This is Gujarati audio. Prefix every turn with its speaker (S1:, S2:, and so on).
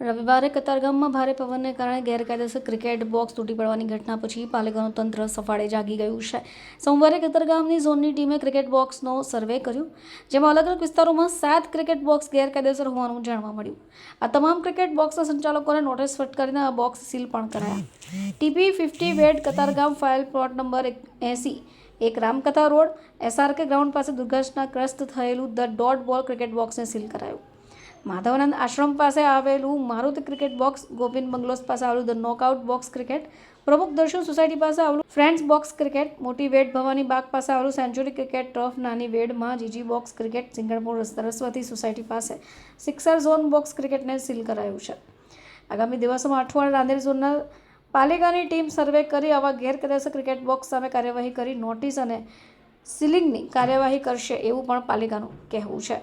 S1: રવિવારે કતારગામમાં ભારે પવનને કારણે ગેરકાયદેસર ક્રિકેટ બોક્સ તૂટી પડવાની ઘટના પછી પાલેગામનું તંત્ર સફાળે જાગી ગયું છે. સોમવારે કતારગામની ઝોનની ટીમે ક્રિકેટ બોક્સનો સર્વે કર્યો, જેમાં અલગ અલગ વિસ્તારોમાં સાત ક્રિકેટ બોક્સ ગેરકાયદેસર હોવાનું જાણવા મળ્યું. આ તમામ ક્રિકેટ બોક્સના સંચાલકોને નોટિસ ફટકારીને આ બોક્સ સીલ પણ કરાયા. TP fifty Ved Katargam final plot number એંસી, એક રામકથા રોડ, એસઆરકે ગ્રાઉન્ડ પાસે દુર્ઘટનાગ્રસ્ત થયેલું ધ ડોટ બોલ ક્રિકેટ બોક્સને સીલ કરાયું. માધવાનંદ આશ્રમ પાસે આવેલું Maruti cricket box Govind bungalows પાસે આવેલું ધ નોકઆઉટ બોક્સ ક્રિકેટ, પ્રમુખ દર્શન સોસાયટી પાસે આવેલું ફ્રેન્ડ્સ બોક્સ ક્રિકેટ, મોટી વેડ ભવાની બાગ પાસે આવેલું સેન્ચુરી ક્રિકેટ ટ્રફ, નાની વેડમાં GG box cricket, Singanpur Saraswati society પાસે સિક્સર ઝોન બોક્સ ક્રિકેટને સીલ કરાયું છે. આગામી દિવસોમાં અઠવાડિયે રાંદેર ઝોનના પાલિકાની ટીમ સર્વે કરી આવા ગેરકાયદેસર ક્રિકેટ બોક્સ સામે કાર્યવાહી કરી નોટિસ અને સીલિંગની કાર્યવાહી કરશે એવું પણ પાલિકાનું કહેવું છે.